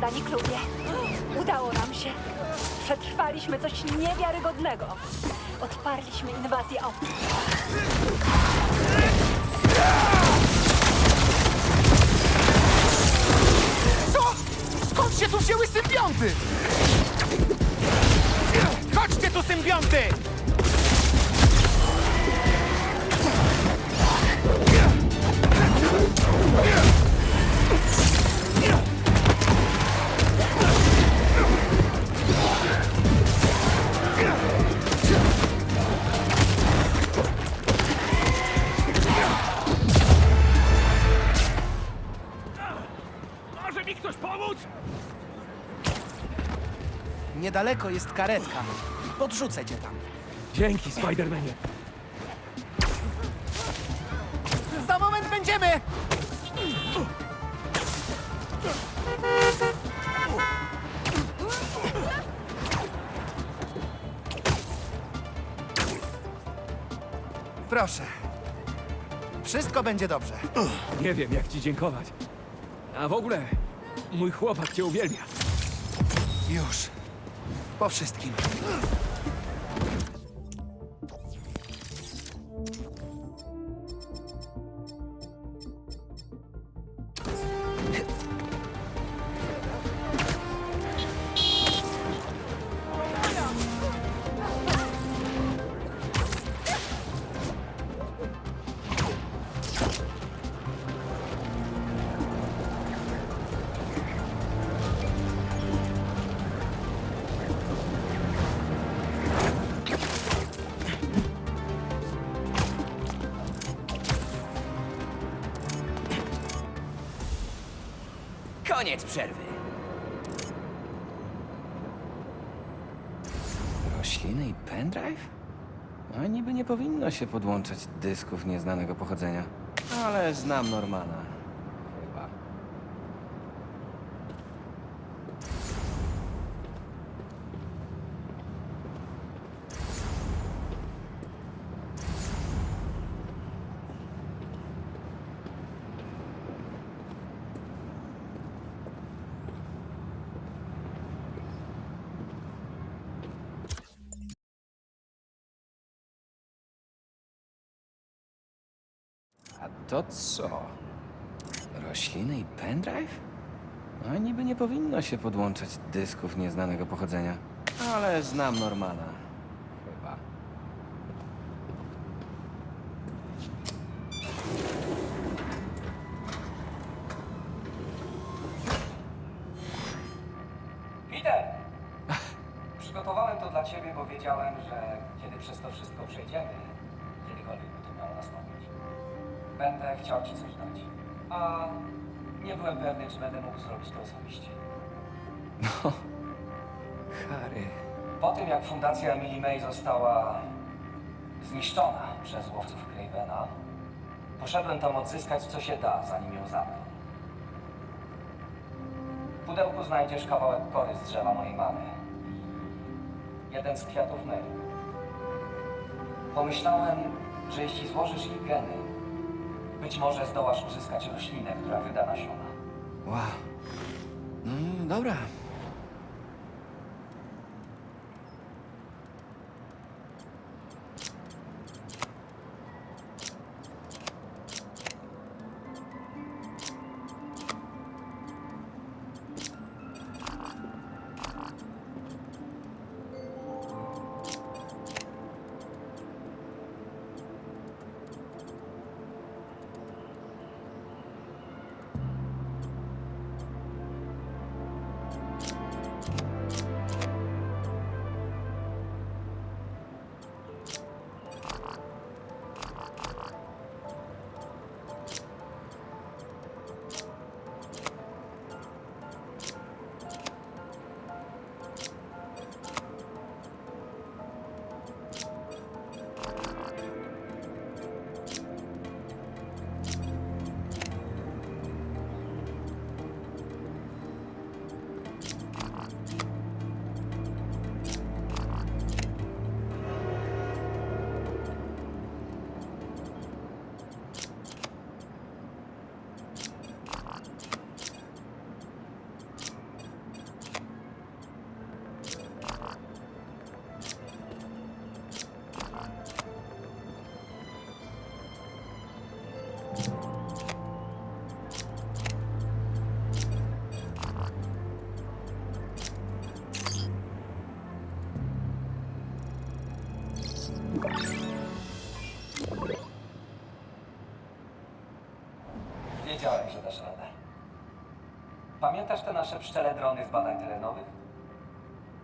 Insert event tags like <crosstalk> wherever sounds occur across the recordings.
kochani klubie. Udało nam się. Przetrwaliśmy coś niewiarygodnego. Odparliśmy inwazję obcych. Co? Skąd się tu wzięły symbionty? Chodźcie tu, symbionty! Niedaleko jest karetka. Podrzucę cię tam. Dzięki, Spidermanie. Za moment będziemy! Proszę. Wszystko będzie dobrze. Nie wiem, jak ci dziękować. A w ogóle, mój chłopak cię uwielbia. Już. Po wszystkim. Koniec przerwy. Rośliny i pendrive? A niby nie powinno się podłączać dysków nieznanego pochodzenia. Ale znam Normana. Chyba. A to co? Rośliny i pendrive? A niby nie powinno się podłączać dysków nieznanego pochodzenia. Ale znam Normana. Chyba. Peter! <laughs> Przygotowałem to dla ciebie, bo wiedziałem, że kiedy przez to wszystko przejdziemy, kiedykolwiek by to miało nastąpić, będę chciał ci coś dać. A nie byłem pewny, czy będę mógł zrobić to osobiście. Harry. Po tym, jak fundacja Emily May została zniszczona przez łowców Cravena, poszedłem tam odzyskać, co się da, zanim ją zabił. W pudełku znajdziesz kawałek kory z drzewa mojej mamy i jeden z kwiatów Neru. Pomyślałem, że jeśli złożysz ich geny, być może zdołasz uzyskać roślinę, która wyda nasiona. Wow. No dobra. Pamiętasz te nasze pszczele drony z badań terenowych?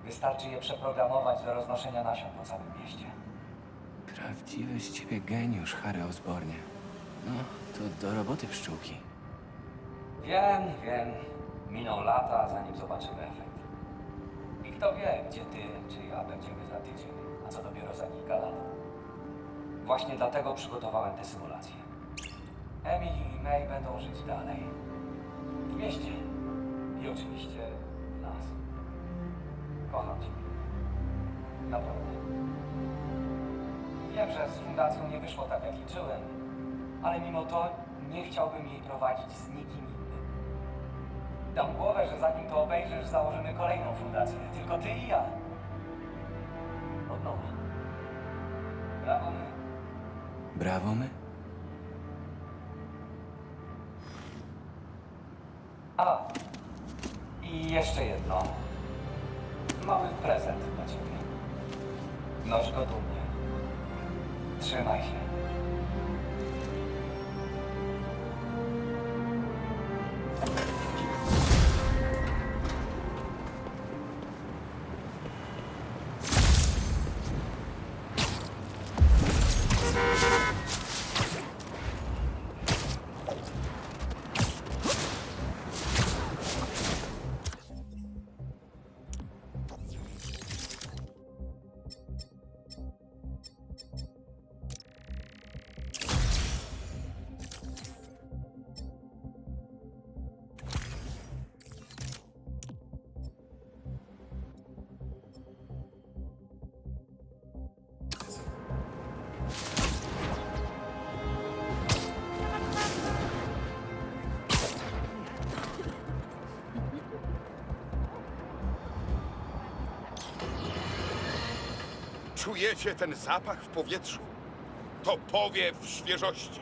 Wystarczy je przeprogramować do roznoszenia nasion po całym mieście. Prawdziwy z ciebie geniusz, Harry Osbornie. No, to do roboty pszczółki. Wiem, wiem. Miną lata, zanim zobaczymy efekt. I kto wie, gdzie ty czy ja będziemy za tydzień, a co dopiero za kilka lat. Właśnie dlatego przygotowałem tę symulację. Emily i May będą żyć dalej. W mieście. I oczywiście nas. Kocham cię. Naprawdę. Wiem, że z fundacją nie wyszło tak, jak liczyłem, ale mimo to nie chciałbym jej prowadzić z nikim innym. Dam głowę, że zanim to obejrzysz, założymy kolejną fundację. Tylko ty i ja. Od nowa. Brawo my. Brawo my? A. I jeszcze jedno. Mały prezent dla ciebie. Noś go dumnie. Trzymaj się. Czujecie ten zapach w powietrzu? To powiew świeżości.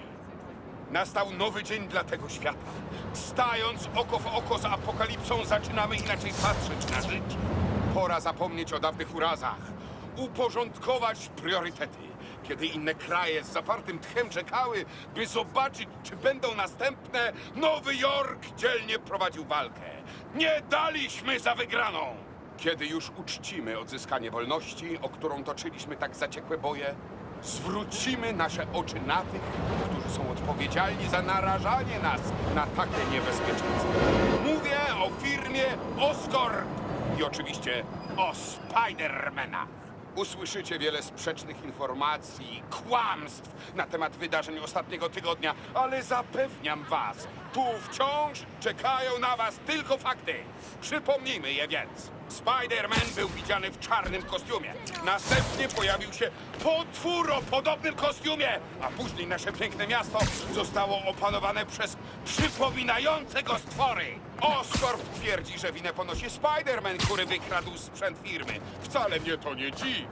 Nastał nowy dzień dla tego świata. Stając oko w oko z apokalipsą, zaczynamy inaczej patrzeć na życie. Pora zapomnieć o dawnych urazach, uporządkować priorytety. Kiedy inne kraje z zapartym tchem czekały, by zobaczyć, czy będą następne, Nowy Jork dzielnie prowadził walkę. Nie daliśmy za wygraną! Kiedy już uczcimy odzyskanie wolności, o którą toczyliśmy tak zaciekłe boje, zwrócimy nasze oczy na tych, którzy są odpowiedzialni za narażanie nas na takie niebezpieczeństwo. Mówię o firmie Oscorp i oczywiście o Spidermanach. Usłyszycie wiele sprzecznych informacji, kłamstw na temat wydarzeń ostatniego tygodnia, ale zapewniam was, tu wciąż czekają na was tylko fakty. Przypomnijmy je więc. Spider-Man był widziany w czarnym kostiumie. Następnie pojawił się potwór o podobnym kostiumie, a później nasze piękne miasto zostało opanowane przez przypominające go stwory. Oscorp twierdzi, że winę ponosi Spider-Man, który wykradł sprzęt firmy. Wcale mnie to nie dziwi.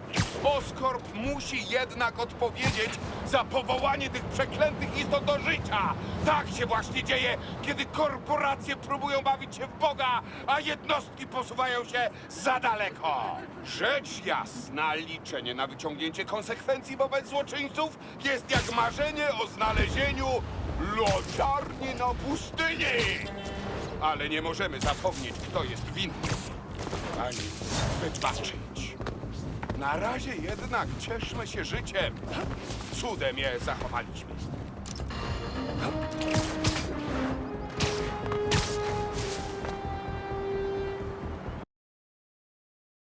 Oscorp musi jednak odpowiedzieć za powołanie tych przeklętych istot do życia. Tak się właśnie dzieje, kiedy korporacje próbują bawić się w Boga, a jednostki posuwają się za daleko. Rzecz jasna, liczenie na wyciągnięcie konsekwencji wobec złoczyńców jest jak marzenie o znalezieniu lodziarni na pustyni. Ale nie możemy zapomnieć, kto jest winny, ani wybaczyć. Na razie jednak cieszmy się życiem. Cudem je zachowaliśmy.